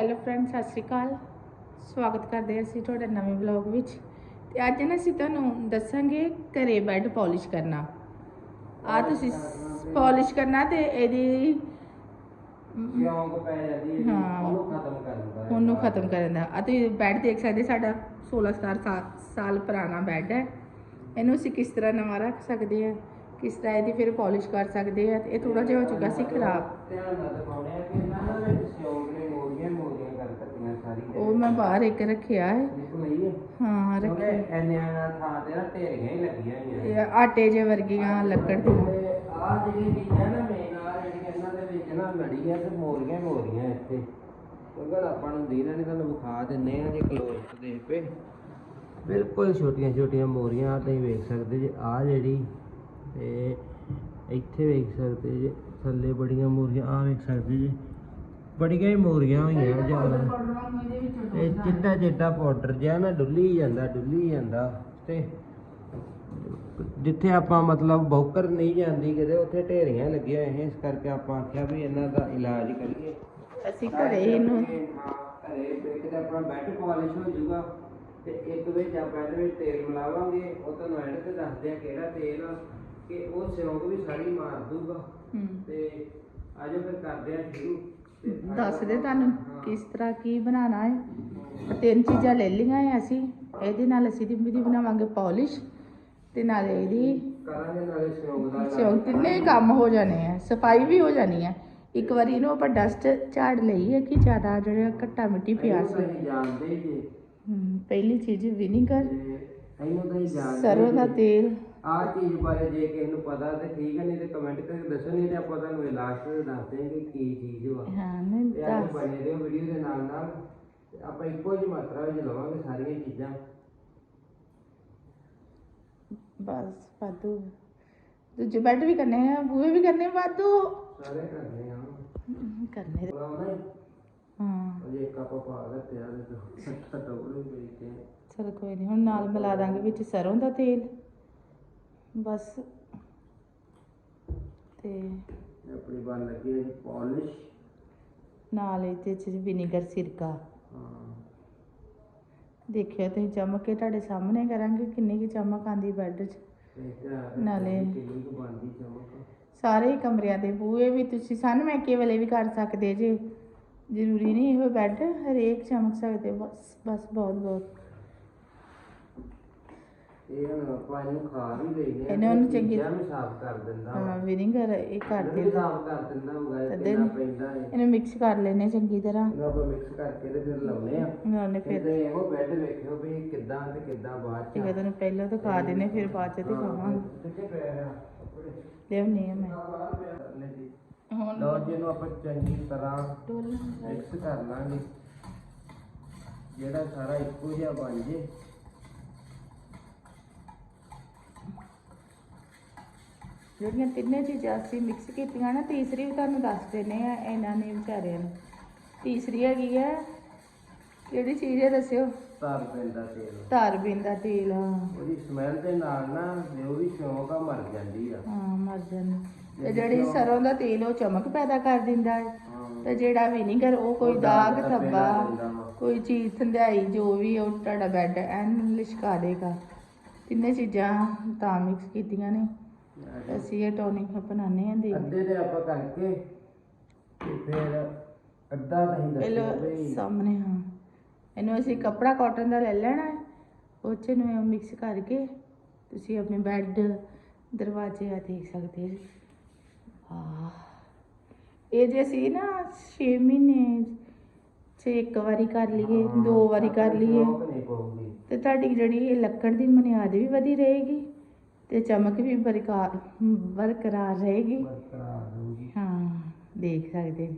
Hello friend ਸਤਿ ਸ਼੍ਰੀ ਅਕਾਲ। ਸਵਾਗਤ ਕਰਦੇ ਹਾਂ ਅਸੀਂ ਤੁਹਾਡੇ ਨਵੇਂ ਵਲੌਗ ਵਿੱਚ। ਤੇ ਅੱਜ ਨਾ ਅਸੀਂ ਤੁਹਾਨੂੰ ਦੱਸਾਂਗੇ ਘਰੇ ਬੈੱਡ ਪਾਲਿਸ਼ ਕਰਨਾ। ਆ ਤੁਸੀਂ ਪਾਲਿਸ਼ ਕਰਨਾ ਤੇ ਇਹਦੀ ਸ਼ੌਂਕ ਪੈ ਜਾਂਦੀ ਹੈ ਹਾਂ। ਉਹਨੂੰ ਖਤਮ ਕਰਨ ਦਾ ਉਹਨੂੰ ਖਤਮ ਕਰਨ ਦਾ ਆ ਤੁਸੀਂ ਬੈੱਡ ਦੇਖ ਸਕਦੇ ਸਾਡਾ 16 ਸਤਾਰ ਸਾ- ਸਾਲ ਪੁਰਾਣਾ ਬੈੱਡ ਹੈ। ਇਹਨੂੰ ਅਸੀਂ ਕਿਸ ਤਰ੍ਹਾਂ ਨਵਾਂ ਰੱਖ ਸਕਦੇ ਆ ਕਿਸ ਤਰ੍ਹਾਂ ਇਹਦੀ ਫਿਰ ਪਾਲਿਸ਼ ਕਰ ਸਕਦੇ ਆ ਤੇ ਇਹ ਥੋੜਾ ਜਿਹਾ ਹੋ ਚੁੱਕਾ ਸੀ ਖਰਾਬ। ਧਿਆਨ ਨਾਲ ਦਿਖਾਉਣੇ ਆ ਕਿ ਇਹਨਾਂ ਦੇ ਵਿੱਚ ਸ਼ੌਂਕ ਨੇ ਮੋਰੀਆਂ ਮੋਰੀਆਂ ਕਰ ਦਿੱਤੀਆਂ ਸਾਰੀ ਉਹ ਮੈਂ ਬਾਹਰ ਇੱਕ ਰੱਖਿਆ ਹੈ। ਹੈ। ਰੱਖਿਆ। ਨਾਲ ਥਾਂ ਤੇ ਨਾ ਢੇਰੀਆਂ ਹੀ ਲੱਗੀਆਂ ਹੋਈਆਂ ਇਹ ਆਟੇ ਜੇ ਵਰਗੀਆਂ ਲੱਕੜ ਦੀਆਂ। ਤੇ ਆਹ ਜਿਹੜੀ ਚੀਜ਼ਾਂ ਨਾ ਮੇਨ ਆ ਜਿਹੜੀ ਇਹਨਾਂ ਦੇ ਵਿੱਚ ਨਾ ਲੜੀ ਆ ਤੇ ਮੋਰੀਆਂ ਮੋਰੀਆਂ ਇੱਥੇ। ਕਿਉਂਕਿ ਆਪਾਂ ਨੂੰ ਦੀਨਾ ਨਹੀਂ ਤੁਹਾਨੂੰ ਵਿਖਾ ਦਿੰਨੇ ਆ ਜੇ ਕਲੋਜ਼ ਦੇਖ ਪਏ। ਬਿਲਕੁਲ ਛੋਟੀਆਂ ਛੋਟੀਆਂ ਮੋਰੀਆਂ ਤੁਸੀਂ ਵੇਖ ਸਕਦੇ ਜੇ ਆ ਜਿਹੜੀ ਤੇ ਇੱਥੇ ਵੇਖ ਸਕਦੇ ਜੇ ਥੱਲੇ ਬੜੀਆਂ ਮੋਰੀਆਂ ਆ ਵੇਖ ਸਕਦੇ ਜੇ। ਬੜੀਆਂ ਹੀ ਮੋਰੀਆਂ ਹੋਈਆਂ ਜ਼ਿਆਦਾ ਇਹ ਚਿੱਟਾ ਚਿੱਟਾ ਪਾਊਡਰ ਜਿਹਾ ਨਾ ਡੁੱਲੀ ਜਾਂਦਾ ਡੁੱਲੀ ਜਾਂਦਾ ਤੇ ਜਿੱਥੇ ਆਪਾਂ ਮਤਲਬ ਬੌਕਰ ਨਹੀਂ ਜਾਂਦੀ ਕਿਤੇ ਉੱਥੇ ਢੇਰੀਆਂ ਲੱਗੀਆਂ ਹੋਈਆਂ। ਇਸ ਕਰਕੇ ਆਪਾਂ ਆਖਿਆ ਵੀ ਇਹਨਾਂ ਦਾ ਇਲਾਜ ਕਰੀਏ। ਅਸੀਂ ਘਰੇ ਇਹਨੂੰ ਘਰੇ ਬੈਠ ਕੇ ਆਪਣਾ ਬੈੱਡ ਪਾਲਿਸ਼ ਹੋ ਜਾਊਗਾ। ਤੇ ਇੱਕ ਵਿੱਚ ਆਪਾਂ ਇਹਦੇ ਵਿੱਚ ਤੇਲ ਮਿਲਾਵਾਂਗੇ। ਉਹ ਤੁਹਾਨੂੰ ਐਂਡ ਤੇ ਦੱਸਦੇ ਆ ਕਿਹੜਾ ਤੇਲ ਆ। ਕਿ ਉਹ ਸਿਉਂਕ ਵੀ ਸਾਰੀ ਮਾਰ ਦੂਗਾ ਤੇ ਆਜੋ ਫਿਰ ਕਰਦੇ ਆ ਸ਼ੁਰੂ। ਤੇ ਦੱਸਦੇ ਤੁਹਾਨੂੰ। ਕਿਸ ਤਰ੍ਹਾਂ ਕੀ ਬਣਾਉਣਾ ਹੈ ਤਿੰਨ ਚੀਜ਼ਾਂ ਲੈ ਲਈਆਂ ਹੈ ਅਸੀਂ ਇਹਦੇ ਨਾਲ ਅਸੀਂ ਦੀ ਬਣਾਵਾਂਗੇ ਪਾਲਿਸ਼ ਤੇ ਨਾਲੇ ਇਹਦੀ। ਸਿਉਂ ਤਿੰਨੇ ਹੀ ਕੰਮ ਹੋ ਜਾਣੇ ਆ ਸਫ਼ਾਈ ਵੀ ਹੋ ਜਾਣੀ ਹੈ ਇੱਕ ਵਾਰੀ ਇਹਨੂੰ ਆਪਾਂ ਡਸਟ ਝਾੜ ਲਈ ਹੈ ਕਿ ਜ਼ਿਆਦਾ ਜਿਹੜਾ ਘੱਟਾ ਮਿੱਟੀ ਪਿਆ ਸੀ ਪਹਿਲੀ ਚੀਜ਼ ਵਿਨੀਗਰ ਸਰੋਂ ਦਾ। ਤੇਲ ਆਹ ਚੀਜ਼ ਬਾਰੇ ਜੇ ਕਿਸੇ ਨੂੰ ਪਤਾ ਤੇ ਠੀਕ ਹੈ ਨਹੀਂ ਤੇ ਕਮੈਂਟ ਕਰਕੇ ਦੱਸੋ ਨਹੀਂ ਤੇ ਆਪਾਂ ਤੁਹਾਨੂੰ ਲਾਸਟ ਵਿੱਚ ਦੱਸ ਦੇਵਾਂਗੇ ਕੀ ਚੀਜ਼ ਵਾ। ਹਾਂ ਨਹੀਂ ਤੇ ਆਪ ਦੱਸ। ਬਣੇ ਰਹੋ ਵੀਡੀਓ ਦੇ ਨਾਲ ਨਾਲ। ਤੇ ਆਪਾਂ ਇੱਕੋ ਜਿਹੀ ਮਾਤਰਾ ਵਿੱਚ ਲਵਾਂਗੇ ਸਾਰੀਆਂ ਚੀਜ਼ਾਂ। ਬਸ ਵਾਧੂ। ਦੂਜੇ ਬੈੱਡ ਵੀ ਕਰਨੇ ਆ ਬੂਹੇ ਵੀ ਕਰਨੇ ਵਾਧੂ। ਸਾਰੇ ਕਰਨੇ ਆ। ਕਰਨੇ ਦੇ- ਲਾਉਣਾ ਹੀ ਹਾਂ। ਅਜੇ ਇੱਕ ਆਪਾਂ ਪਾ ਦਿੱਤੇ ਆ ਤੇ ਸੱਟਾ ਟੋਕਰੇ ਵਿੱਚ ਤੇ। ਚਲ ਕੋਈ ਨਹੀਂ ਹੁਣ ਨਾਲ ਮਿਲਾ ਦਾਂਗੇ ਵਿੱਚ ਸਰੋਂ ਦਾ ਤੇਲ। ਬਸ। ਤੇ ਆਪਣੀ ਬਣ ਲੱਗੀ ਹੈ ਜੀ ਪਾਲਿਸ਼। ਨਾਲ ਇਹਦੇ ਚ ਵਿਨੀਗਰ ਸਿਰਕਾ। ਹਾਂ। ਦੇਖਿਓ ਤੁਸੀਂ ਚਮਕ ਕੇ ਤੁਹਾਡੇ ਸਾਹਮਣੇ ਕਰਾਂਗੇ ਕਿੰਨੀ ਕੀ ਚਮਕ ਆਂਦੀ ਬੈੱਡ 'ਚ। ਨਾਲੇ- ਕਿੰਨੀ ਕੁ ਬਣਦੀ ਚਮਕ। ਸਾਰੇ ਹੀ ਕਮਰਿਆਂ ਦੇ ਬੂਹੇ ਵੀ ਤੁਸੀਂ ਸਨ ਮੈਕੇ ਵਾਲੇ ਵੀ ਕਰ ਸਕਦੇ ਜੇ। ਜ਼ਰੂਰੀ ਨਹੀਂ ਇਹੋ ਬੈੱਡ ਹਰੇਕ ਚਮਕ ਸਕਦੇ ਬਸ ਬਸ ਬਹੁਤ ਬਹੁਤ। ਇਹ ਹੁਣ ਆਪਾਂ ਇਹਨੂੰ ਖਾ ਵੀ ਲਈਏ ਇਹਨਾਂ ਨੂੰ ਚੰਗੀ- ਚੀਜ਼ਾਂ ਵੀ ਸਾਫ਼ ਕਰ ਦਿੰਦਾ ਵਾ। ਹਾਂ ਵਿਨੀਗਰ ਇਹ ਕਰ ਇਹਨੂੰ ਵੀ ਦੇ ਸਾਫ਼ ਕਰ ਦਿੰਦਾ ਹੋਊਗਾ ਇਹ ਤਦੇ ਕਿੰਨਾ ਨੀ। ਪੈਂਦਾ ਹੈ ਇਹਨੂੰ ਮਿਕਸ ਕਰ ਲੈਨੇ ਚੰਗੀ ਤਰ੍ਹਾਂ। ਇਹਨੂੰ ਆਪਾਂ ਮਿਕਸ ਕਰਕੇ ਤੇ ਫਿਰ ਲਾਉਨੇ ਆ ਨਾਲੇ ਫਿਰ ਤੇ ਇਹੋ ਬੈੱਡ ਵੇਖਿਓ ਵੀ ਕਿੱਦਾਂ ਤੇ ਕਿੱਦਾਂ ਬਾਅਦ ਠੀਕ ਹੈ ਤੁਹਾਨੂੰ ਪਹਿਲਾਂ ਦਿਖਾ ਦਿੰਨੇ ਫਿਰ ਬਾਅਦ ਚ ਦਿਖਾਵਾਂਗੇ ਕਿੱਥੇ ਪਿਆ ਆ ਕੱਪੜੇ। ਲਿਆਉਣੀ ਆ ਮੈਂ। ਹੁਣ ਲਓ ਜੀ ਇਹਨੂੰ ਆਪਾਂ ਚੰਗੀ ਤਰ੍ਹਾਂ ਡੋਲ੍ਹ ਮਿਕਸ ਕਰ ਲਾਂਗੇ। ਜਿਹੜਾ ਸਾਰਾ ਇੱਕੋ ਜਿਹਾ ਬਣ ਜੇ। ਜਿਹੜੀਆਂ ਤਿੰਨੇ ਚੀਜ਼ਾਂ ਅਸੀਂ ਮਿਕਸ ਕੀਤੀਆਂ ਨਾ ਤੀਸਰੀ ਵੀ ਤੁਹਾਨੂੰ ਦੱਸ ਦਿੰਨੇ ਆ ਇਹਨਾਂ ਨੇ ਵਿਚਾਰਿਆਂ ਨੂੰ। ਤੀਸਰੀ ਹੈਗੀ ਹੈ ਕਿਹੜੀ ਚੀਜ਼ ਹੈ ਦੱਸਿਓ? ਤਾਰ ਪੈਂਦਾ ਤੇਲ। ਧਾਰਬਿੰਦ ਦਾ ਤੇਲ ਉਹਦੀ ਸਮੈਲ ਦੇ ਨਾਲ ਨਾ ਜੋ ਵੀ ਸ਼ੌਂਕ ਆ ਮਰ ਜਾਂਦੀ ਆ। ਹਾਂ ਮਰ ਜਾਂਦੀ। ਤੇ ਜਿਹੜੀ ਸਰੋਂ ਦਾ ਤੇਲ ਉਹ ਚਮਕ ਪੈਦਾ ਕਰ ਦਿੰਦਾ ਹੈ। ਤੇ ਜਿਹੜਾ ਵਿਨੀਗਰ ਉਹ ਕੋਈ ਦਾਗ ਧੱਬੇ ਵਾ। ਕੋਈ ਚੀਜ਼ ਥੰਧਾਈ ਜੋ ਵੀ ਉਹ ਤੁਹਾਡਾ ਬੈੱਡ ਐਨ ਲਿਸ਼ਕਾ ਦੇਗਾ। ਤਿੰਨੇ ਚੀਜ਼ਾਂ ਤਾਂ ਮਿਕਸ ਕੀਤੀਆਂ ਨੇ। ਅਸੀਂ ਇਹ ਟੋਨਿਕ ਬਣਾਉਂਦੇ ਹਾਂ ਦੇ ਅੱਧੇ ਦੇ ਆਪਾਂ ਕਰਕੇ ਤੇ ਫਿਰ ਅੱਧਾ ਨਹੀਂ ਇਹ ਦੱਸਿਆ ਵੀ ਸਾਹਮਣੇ ਹਾਂ। ਇਹਨੂੰ ਅਸੀਂ ਕੱਪੜਾ ਕਾਟਨ ਦਾ ਲੈ ਲੈਣਾ ਹੈ। ਉਹ 'ਚ ਨੂੰ ਮਿਕਸ ਕਰਕੇ ਤੁਸੀਂ ਆਪਣੇ ਬੈੱਡ ਦਰਵਾਜ਼ੇ ਆ ਦੇਖ ਸਕਦੇ ਹੋ। ਆਹ ਇਹ ਜੇ ਅਸੀਂ ਨਾ 6 ਮਹੀਨੇ ਚ ਇੱਕ ਵਾਰੀ ਕਰ ਲਈਏ ਦੋ ਵਾਰੀ ਕਰ ਲਈਏ ਤੇ ਤੁਹਾਡੀ ਜਿਹੜੀ ਇਹ ਲੱਕੜ ਦੀ ਬੁਨਿਆਦ ਵੀ ਵਧੀ ਰਹੇਗੀ। ਤੇ ਚਮਕ ਵੀ ਬਰਕਰਾਰ ਬਰਕਰਾਰ ਰਹੇਗੀ। ਹਾਂ ਦੇਖ ਸਕਦੇ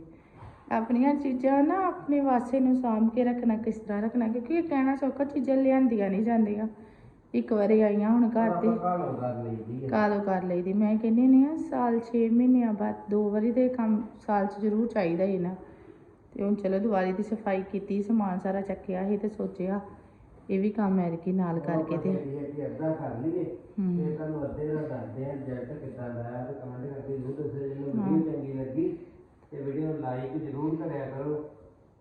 ਆਪਣੀਆਂ ਚੀਜ਼ਾਂ ਨਾ ਆਪਣੇ ਵਾਸਤੇ ਨੂੰ ਸਾਂਭ ਕੇ ਰੱਖਣਾ ਕਿਸ ਤਰ੍ਹਾਂ ਰੱਖਣਾ ਕਿਉਂਕਿ ਇਹ ਕਹਿਣਾ ਸੌਖਾ ਚੀਜ਼ਾਂ ਲਿਆਂਦੀਆਂ ਨਹੀਂ ਜਾਂਦੀਆਂ। ਇੱਕ ਵਾਰੀ ਆਈਆਂ ਹੁਣ ਘਰ ਤੇ। ਕਾਲੋਂ ਕਰ ਕਾਲੋ ਕਰ ਲਈਦੀ। ਮੈਂ ਕਹਿੰਦੀ ਨਹੀਂ ਆ ਸਾਲ 6 ਮਹੀਨਿਆਂ ਬਾਅਦ ਦੋ ਵਾਰੀ ਦੇ ਕੰਮ ਸਾਲ 'ਚ ਜ਼ਰੂਰ ਚਾਹੀਦਾ ਹੀ ਨਾ। ਤੇ ਹੁਣ ਚਲੋ ਦੀਵਾਲੀ ਦੀ ਸਫ਼ਾਈ ਕੀਤੀ ਸਮਾਨ ਸਾਰਾ ਚੱਕਿਆ ਸੀ ਤੇ ਸੋਚਿਆ ਇਹ ਵੀ ਕੰਮ ਐਰਕੀ ਨਾਲ ਕਰਕੇ ਤੇ। ਇਹ ਅੱਧਾ ਕਰ ਲਈਏ। ਤੇ ਤੁਹਾਨੂੰ ਅੱਧੇ ਦਾ ਦੱਸਦੇ ਆ ਰਿਜ਼ਲਟ ਕਿੱਦਾਂ ਆਇਆ ਤੇ ਕਮੈਂਟ ਕਰਕੇ ਜ਼ਰੂਰ ਦੱਸਿਓ ਜੇ। ਵੀਡੀਓ ਚੰਗੀ ਲੱਗੀ ਤੇ ਵੀਡੀਓ ਨੂੰ ਲਾਈਕ ਜ਼ਰੂਰ ਕਰਿਆ ਕਰੋ।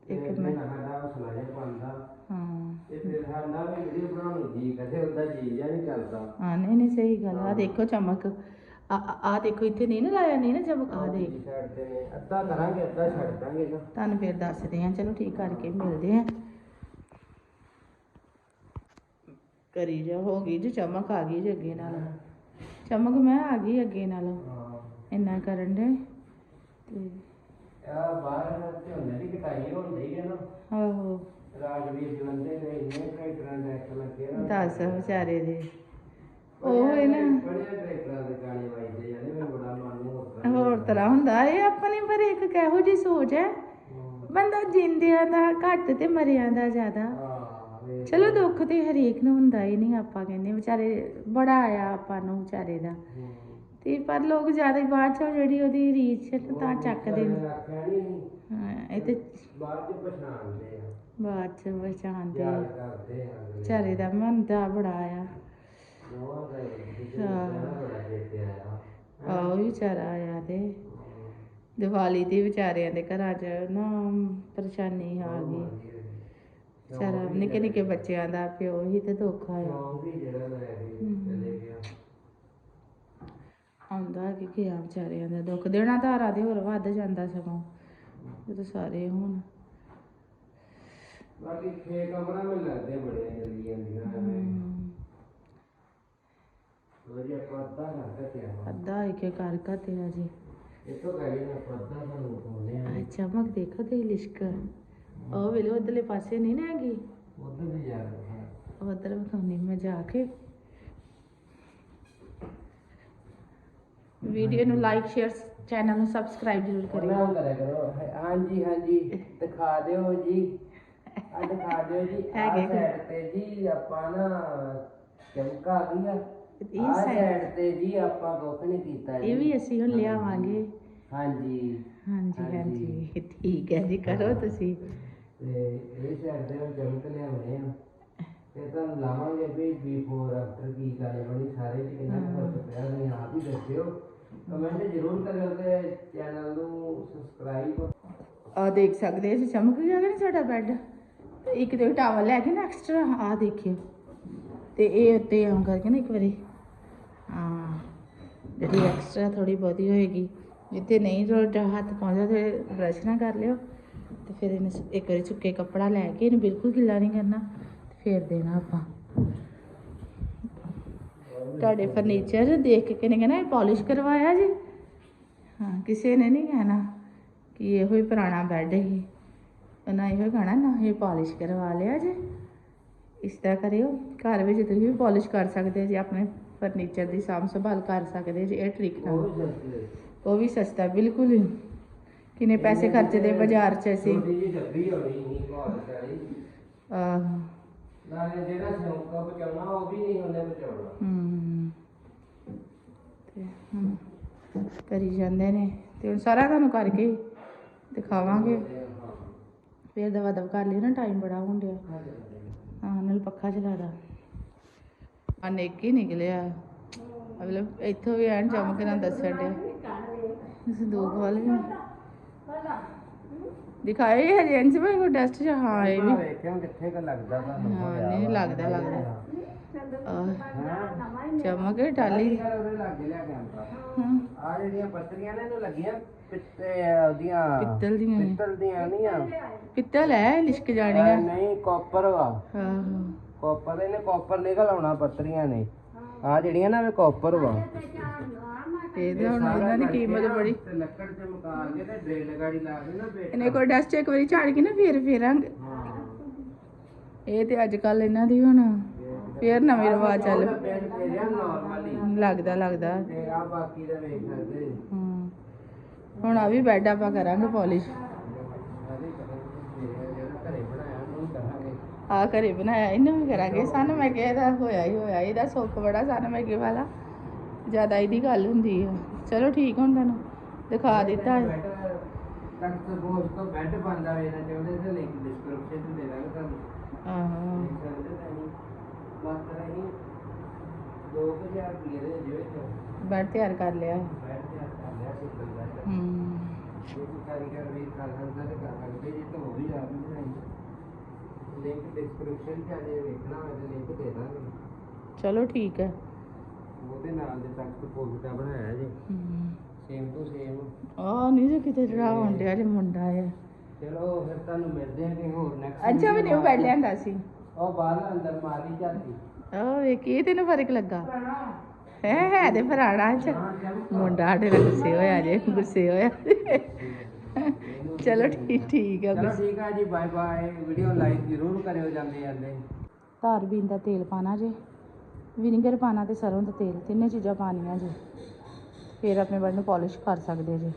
ਇੱਕ ਮੈਂ ਸਾਡਾ ਹੌਸਲਾ ਜਿਹਾ ਬਣਦਾ। ਹਾਂ। ਤੇ ਫਿਰ ਸਾਡਾ ਵੀ ਵੀਡੀਓ ਬਣਾਉਣ ਨੂੰ ਜੀ ਕਦੇ ਉਹਦਾ ਜੀ ਜਿਹਾ ਨਹੀਂ ਕਰਦਾ। ਹਾਂ ਨਹੀਂ ਨਹੀਂ ਸਹੀ ਗੱਲ ਆ। ਦੇਖੋ ਚਮਕ। ਆ ਆ ਦੇਖੋ ਇੱਥੇ ਨਹੀਂ ਨਾ ਲਾਇਆ ਨਹੀਂ ਨਾ ਚਮਕ? ਆ ਦੇ ਅੱਧਾ ਕਰਾਂਗੇ ਅੱਧਾ ਛੱਡ ਦਾਂਗੇ ਨਾ ਤੁਹਾਨੂੰ ਫਿਰ ਦੱਸਦੇ ਆ। ਚਲੋ ਠੀਕ ਕਰਕੇ ਮਿਲਦੇ ਆ। ਕਰੀ ਜਾ ਹੋ ਗਈ ਜੀ ਚਮਕ ਆ ਗਈ ਜੀ ਅੱਗੇ ਨਾਲ। ਚਮਕ ਮੈਂ ਆ ਗਈ ਅੱਗੇ ਨਾਲ। ਹਾਂ। ਇੰਨਾ ਕਰਨ ਦੇ। ਤੇ ਆ ਬਾਹਰ ਝੋਨੇ ਦੀ ਕਟਾਈ ਹੁੰਦੀ ਹੈ ਨਾ। ਆਹੋ। ਰਾਜਵੀਰ ਜਲੰਧਰ ਦੇ ਇੰਨੇ ਟਰੈਕਟਰਾਂ ਦਾ ਇੱਕ ਲੱਗੇ ਨਾ। ਦੱਸ ਵਿਚਾਰੇ ਦੇ। ਉਹ ਹੈ ਨਾ ਬੜੇ ਟਰੈਕਟਰਾਂ ਦੇ ਗਾਣੇ ਵੱਜਦੇ ਜਾਂਦੇ ਮੈਂ ਬੜਾ ਮਨ ਨੂੰ ਹੋਰ ਤਰ੍ਹਾਂ ਹੁੰਦਾ ਇਹ ਆਪਣੀ ਪਰ ਇੱਕ ਕਿਹੋ ਜੀ ਸੋਚ ਹੈ। ਬੰਦਾ ਜਿੰਦਿਆਂ ਦਾ ਘੱਟ ਤੇ ਮਰਿਆਂ ਦਾ ਜ਼ਿਆਦਾ। ਚਲੋ ਦੁੱਖ ਤੇ ਹਰੇਕ ਨੂੰ ਹੁੰਦਾ ਹੀ ਨਹੀਂ ਆਪਾਂ ਕਹਿੰਦੇ ਵਿਚਾਰੇ ਬੜਾ ਆਇਆ ਆਪਾਂ ਨੂੰ ਵਿਚਾਰੇ ਦਾ। ਤੇ ਪਰ ਲੋਕ ਜ਼ਿਆਦਾ ਹੀ ਬਾਅਦ ਚੋਂ ਜਿਹੜੀ ਉਹਦੀ ਰੀਚ ਤਾਂ ਚੱਕਦੇ ਨੇ। ਹਾਂ ਇਹ ਤੇ ਬਾਅਦ ਚ ਪਛਾਣਦੇ ਆ। ਬਾਅਦ ਚ ਪਛਾਣਦੇ ਆ। ਵਿਚਾਰੇ ਦਾ ਮਨ ਦਾ ਬੜਾ ਆ ਦਾ ਹਾਂ। ਉਹ ਵਿਚਾਰਾ ਆਇਆ ਤੇ। ਦੀਵਾਲੀ ਦੀ ਵਿਚਾਰਿਆਂ ਦੇ ਘਰਾਂ 'ਚ ਨਾ ਪਰੇਸ਼ਾਨੀ ਆ ਗਈ। ਵਿਚਾਰਾ ਨਿੱਕੇ ਨਿੱਕੇ ਬੱਚਿਆਂ ਦਾ ਪਿਓ ਹੀ ਤੇ ਜਿਹੜਾ ਲੈ ਕੇ। ਚਲੇ ਗਿਆ। ਆਉਂਦਾ ਕਿ ਗਿਆ ਵਿਚਾਰਿਆਂ ਦਾ ਦੁੱਖ। ਦੇਣਾ ਧਾਰਾ ਦੇ ਹੋਰ ਵੱਧ ਜਾਂਦਾ ਸਗੋਂ। ਜਦੋਂ ਸਾਰੇ ਹੁਣ। ਬਾਕੀ ਛੇ ਕਮਰਾ ਲੱਗਦੇ ਬੜੇ ਜਲਦੀ ਜਾਂਦੀਆਂ ਹਮ, ਵਧੀਆ ਪੱਤਾ ਲੱਗਦਾ ਕਿਆ ਅੱਧਾ ਇੱਕ ਕਰ ਘਤਿਆ ਜੀ। ਇਹ ਤੋਂ ਕਹੀ ਨਾ ਪੱਤਾ ਤੁਹਾਨੂੰ ਪਾਉਂਦੇ ਆ ਆ ਚਮਕ ਦੇਖੋ ਤੇ ਲਿਸ਼ਕ। ਉਹ ਵੇਲੇ ਉਧਰਲੇ ਪਾਸੇ ਨਹੀਂ ਨਾ ਹੈਗੀ? ਉਧਰ ਵੀ ਰਿਹਾ ਉਧਰ ਵਿਖਾਉਣੀ ਮੈਂ ਜਾ ਕੇ। ਵੀਡੀਓ ਨੂੰ ਲਾਈਕ ਸ਼ੇਅਰ ਚੈਨਲ ਨੂੰ ਸਬਸਕ੍ਰਾਈਬ ਜ਼ਰੂਰ ਕਰਿਓ। ਨਾਮ ਕਰਿਆ ਕਰੋ। ਹਾਂਜੀ ਹਾਂਜੀ। ਦਿਖਾ ਦਿਓ ਜੀ। ਆ ਦਿਖਾ ਦਿਓ ਜੀ। ਹੈਗੇ? ਸਾਈਡ ਤੇ ਜੀ ਆਪਾਂ ਨਾ ਚਮਕਾ ਗਈ ਆ ਇਹ ਸਾਈਡ ਤੇ ਜੀ ਆਪਾਂ ਕੁਛ ਨਹੀਂ ਕੀਤਾ ਜੀ। ਇਹ ਵੀ ਅਸੀਂ ਹੁਣ ਲਿਆਵਾਂਗੇ। ਹਾਂਜੀ ਹਾਂਜੀ। ਹਾਂਜੀ। ਠੀਕ ਹੈ ਜੀ ਕਰੋ ਤੁਸੀਂ। ਤੇ ਇਹ ਸਾਈਡ ਤੇ ਹੁਣ ਚਮਕ ਲਿਆਉਣੇ ਆ। ਤੇ ਤੁਹਾਨੂੰ ਲਾਵਾਂਗੇ ਵੀ ਬੀਫੋਰ ਆਫਟਰ ਕੀ ਗੱਲ ਬਣੀ, ਸਾਰੇ ਚ ਕਿੰਨਾ ਫ਼ਰਕ ਪਿਆ, ਤੁਸੀਂ ਆਪ ਹੀ ਦੱਸਿਓ। ਕਮੈਂਟ ਜ਼ਰੂਰ ਕਰਿਓ ਤੇ ਚੈਨਲ ਨੂੰ ਸਬਸਕ੍ਰਾਈਬ ਆ ਦੇਖ ਸਕਦੇ ਅਸੀਂ ਚਮਕ ਗਿਆ ਕਿ ਨਹੀਂ ਸਾਡਾ ਬੈੱਡ ਤੇ ਇੱਕ ਤੇ ਟਾਵਲ ਲੈ ਕੇ ਨਾ ਐਕਸਟਰਾ ਆ ਦੇਖਿਓ। ਤੇ ਇਹ ਉੱਤੇ ਆਉਂ ਕਰਕੇ ਨਾ ਇੱਕ ਵਾਰੀ। ਹਾਂ ਜਿਹੜੀ ਐਕਸਟਰਾ ਥੋੜੀ ਬਹੁਤੀ ਹੋਏਗੀ, ਜਿੱਥੇ ਨਹੀਂ ਤੁਹਾਡਾ ਹੱਥ ਪਹੁੰਚਦਾ ਤੇ ਬ੍ਰਸ਼ ਨਾ ਕਰ ਲਿਓ। ਤੇ ਫਿਰ ਇਹਨੂੰ ਇੱਕ ਵਾਰੀ ਸੁੱਕੇ ਕੱਪੜਾ ਲੈ ਕੇ ਇਹਨੂੰ ਬਿਲਕੁਲ ਗਿੱਲਾ ਨਹੀਂ ਕਰਨਾ ਫਿਰ ਦੇਣਾ ਆਪਾਂ। ਤੁਹਾਡੇ ਫਰਨੀਚਰ ਦੇਖ ਕੇ ਕਿਨੇ ਕਹਿਣਾ ਇਹ ਪਾਲਿਸ਼ ਕਰਵਾਇਆ ਜੀ? ਹਾਂ ਕਿਸੇ ਨੇ ਨਹੀਂ ਕਹਿਣਾ ਕਿ ਇਹੋ ਹੀ ਪੁਰਾਣਾ ਬੈੱਡ ਹੀ ਉਹਨਾਂ ਇਹੋ ਹੀ ਕਹਿਣਾ ਨਾ ਇਹ ਪਾਲਿਸ਼ ਕਰਵਾ ਲਿਆ ਜੇ। ਇਸ ਤਰ੍ਹਾਂ ਕਰਿਓ। ਘਰ ਵਿੱਚ ਤੁਸੀਂ ਵੀ ਪਾਲਿਸ਼ ਕਰ ਸਕਦੇ ਜੀ ਆਪਣੇ ਫਰਨੀਚਰ ਦੀ ਸਾਂਭ ਸੰਭਾਲ ਕਰ ਸਕਦੇ ਜੀ ਇਹ ਟ੍ਰਿਕ ਨਾਲ ਉਹ ਵੀ ਸਸਤਾ। ਬਿਲਕੁਲ। ਹੀ ਕਿੰਨੇ ਪੈਸੇ ਖਰਚਦੇ ਬਾਜ਼ਾਰ 'ਚ ਅਸੀਂ? ਛੋਟੀ ਜਿਹੀ ਡੱਬੀ ਹੋਣੀ ਨਹੀਂ ਬਹੁਤ ਸਾਰੀ। ਆਹ। ਨਾਲੇ ਜਿਹੜਾ ਸ਼ੌਂਕਾ ਬਚਾਉਣਾ ਉਹ ਵੀ ਨਹੀਂ ਉਹਨੇ ਬਚਾਉਣਾ ਹਮ ਤੇ ਹੁਣ ਕਰੀ ਜਾਂਦੇ ਨੇ। ਤੇ ਹੁਣ ਸਾਰਾ ਤੁਹਾਨੂੰ ਕਰਕੇ ਦਿਖਾਵਾਂਗੇ। ਫਿਰ ਦਵਾ ਦਵ ਕਰ ਲਈ ਨਾ ਟਾਈਮ ਬੜਾ ਹੋਣ ਡਿਆ। ਹਾਂ ਨਾਲ ਪੱਖਾ ਚਲਾ ਦਾ ਆ ਨੇਕ ਹੀ ਨਿਕਲਿਆ ਮਤਲਬ ਇੱਥੋਂ ਵੀ ਐਨ ਚਮਕ ਨਾਲ ਦੱਸਣ ਡਿਆ। ਸੰਦੂਕ ਵਾਲੇ ਵੀ ਦਿਖਾਏ ਏਜੰਸੀ ਭਾਈ ਕੋ ਟੈਸਟ ਚ? ਹਾਂ ਇਹ ਵੀ। ਵੇਖਿਓ ਕਿੱਥੇ ਕ ਲੱਗਦਾ ਤੁਹਾਨੂੰ ਹਾਂ ਨਹੀਂ ਲੱਗਦਾ ਲੱਗਦਾ। ਹਾਂ? ਚਮਕ ਹੀ ਟਾਲੀ। ਯਾਰ ਉਹਦੇ ਲਾਗੇ ਲਿਆ ਕੇ ਆਂਦਾ ਹਾਂ। ਆ ਜਿਹੜੀਆਂ ਪੱਤਰੀਆਂ ਨੇ ਇਹਨੂੰ ਲੱਗੀਆਂ ਪਿੱਤੇ ਉਹਦੀਆਂ ਪਿੱਤਲ ਦੀਆਂ ਨੇ। ਪਿੱਤਲ ਦੀਆਂ ਨਹੀਂ ਆ। ਪਿੱਤਲ ਹੈ ਲਿਸ਼ਕ ਜਾਣੀਆਂ। ਨਹੀਂ ਕਾਪਰ ਵਾ। ਆਹੋ ਕਾਪਰ ਇਹਨੇ ਕਾਪਰ ਨਿਕਲ ਆਉਣਾ ਪੱਤਰੀਆਂ ਨੇ। ਆ ਜਿਹੜੀਆਂ ਨਾ ਇਹ ਕਾਪਰ ਵਾ। ਇਹਦੇ ਹੁਣ ਇਹਨਾਂ ਦੀ ਕੀਮਤ ਬੜੀ। ਤੇ ਲੱਕੜ ਚ ਮਕਾ ਕੇ ਤੇ ਡਰਿਲ ਗਾੜੀ ਲਾ ਕੇ ਨਾ ਬੇਟਾ। ਇਹਨੇ ਕੋਈ ਡਸਟ ਇੱਕ ਵਾਰੀ ਝਾੜ ਕੇ ਨਾ ਫੇਰ ਫੇਰਾਂਗੇ। ਇਹ ਤੇ ਅੱਜ ਕੱਲ ਇਹਨਾਂ ਦੀ ਹੁਣ ਫੇਰ ਨਵੀਂ ਰਿਵਾਜ ਚੱਲ ਪੇਂਟ ਫੇਰਿਆ ਨਾਰਮਲੀ ਲੱਗਦਾ ਲੱਗਦਾ। ਤੇ ਆ ਬਾਕੀ ਦਾ ਵੇਖ ਸਕਦੇ। ਹਾਂ। ਹੁਣ ਆ ਵੀ ਬੈੱਡ ਆਪਾਂ ਕਰਾਂਗੇ ਪਾਲਿਸ਼ ਆ ਘਰੇ ਬਣਾਇਆ ਇਹਨੂੰ ਵੀ ਕਰਾਂਗੇ। ਸਾਨੂੰ ਮੈਂ ਕਿਹਾ ਇਹਦਾ ਹੋਇਆ ਹੀ ਹੋਇਆ ਇਹਦਾ ਸੁੱਖ ਬੜਾ ਸਾਨੂੰ ਮੈਂ ਕਿਹਾ ਵਾਲਾ। ਜ਼ਿਆਦਾ ਇਹਦੀ ਗੱਲ ਹੁੰਦੀ ਆ। ਚਲੋ ਠੀਕ ਹੁਣ ਤੁਹਾਨੂੰ ਦਿਖਾ ਦਿੱਤਾ ਹੈ। ਤਖਤ ਬੋਸ ਤੋਂ ਬੈੱਡ ਬਣਦਾ ਵੇਣਾ ਚਾਹੁੰਦੇ ਤੇ ਲਿੰਕ ਡਿਸਕ੍ਰਿਪਸ਼ਨ ਤੇ ਦੇ ਦਾਂਗੇ ਤੁਹਾਨੂੰ। ਆਹੋ। ਤਾਂ ਬਸ ਰਹੀ 2000 ਰੁਪਏ ਦੇ ਜਿਹੜੇ ਤੋਂ ਬੈੱਡ ਤਿਆਰ ਕਰ ਲਿਆ। ਬੈੱਡ ਤੇ ਕਰ ਲਿਆ ਸੀ ਬੈੱਡ। ਹੂੰ। ਜੇ ਕਾਰੀਗਰ ਵੀ ਕਰ ਸਕਦਾ ਤੇ ਕਰ ਸਕਦੇ ਜੇ ਤਾਂ ਉਹ ਵੀ ਆਪ ਹੀ ਬਣਾਈ ਲਿੰਕ ਡਿਸਕ੍ਰਿਪਸ਼ਨ 'ਚ ਆ ਜੇ ਵੇਖਣਾ ਹੋਵੇ ਤੇ ਲਿੰਕ ਦੇ ਦਾਂਗੇ। ਚਲੋ ਠੀਕ ਹੈ ਉਹਦੇ ਨਾਲ ਦੇ ਤੱਕ ਪੋਸਟ ਦਾ ਬਣਾਇਆ ਜੇ। ਸੇਮ ਟੂ ਸੇਮ ਆ ਨਹੀਂ ਜੇ ਕਿਤੇ ਜਿਹੜਾ ਹੁੰਦਿਆ ਜੇ ਮੁੰਡਾ ਹੈ ਚਲੋ ਫਿਰ ਤੁਹਾਨੂੰ ਮਿਲਦੇ ਹਾਂ ਕਿ ਹੋਰ ਨੈਕਸਟ ਅੱਛਾ ਵੀ ਨਿਊ ਬੈਡ ਲਿਆਂਦਾ ਸੀ। ਉਹ ਬਾਹਰ ਅੰਦਰ ਮਾਰੀ ਝਾਤੀ। ਉਹ ਵੇਖੀ ਤੈਨੂੰ ਫ਼ਰਕ ਲੱਗਾ। ਹੈ ਹੈ ਤੇ ਪੁਰਾਣਾ ਚ ਮੁੰਡਾ ਨਾਲ ਗੁੱਸੇ ਹੋਇਆ ਜੇ ਗੁੱਸੇ ਹੋਇਆ। ਚਲੋ ਠੀਕ ਠੀਕ ਹੈ ਚਲੋ ਠੀਕ ਆ ਜੀ ਬਾਏ ਬਾਏ ਵੀਡੀਓ ਲਾਈਕ ਜ਼ਰੂਰ ਕਰਿਓ ਜਾਂਦੇ ਜਾਂਦੇ ਧਾਰ ਬੀਨ ਦਾ ਤੇਲ ਪਾਣਾ ਜੇ। ਵਿਨੀਗਰ ਪਾਣਾ ਤੇ ਸਰੋਂ ਦਾ ਤੇਲ, ਤਿੰਨੇ ਚੀਜ਼ਾਂ ਪਾਣੀਆਂ ਜੀ। ਫਿਰ ਆਪਣੇ ਬਰਡ ਨੂੰ ਪੋਲਿਸ਼ ਕਰ ਸਕਦੇ ਜੀ।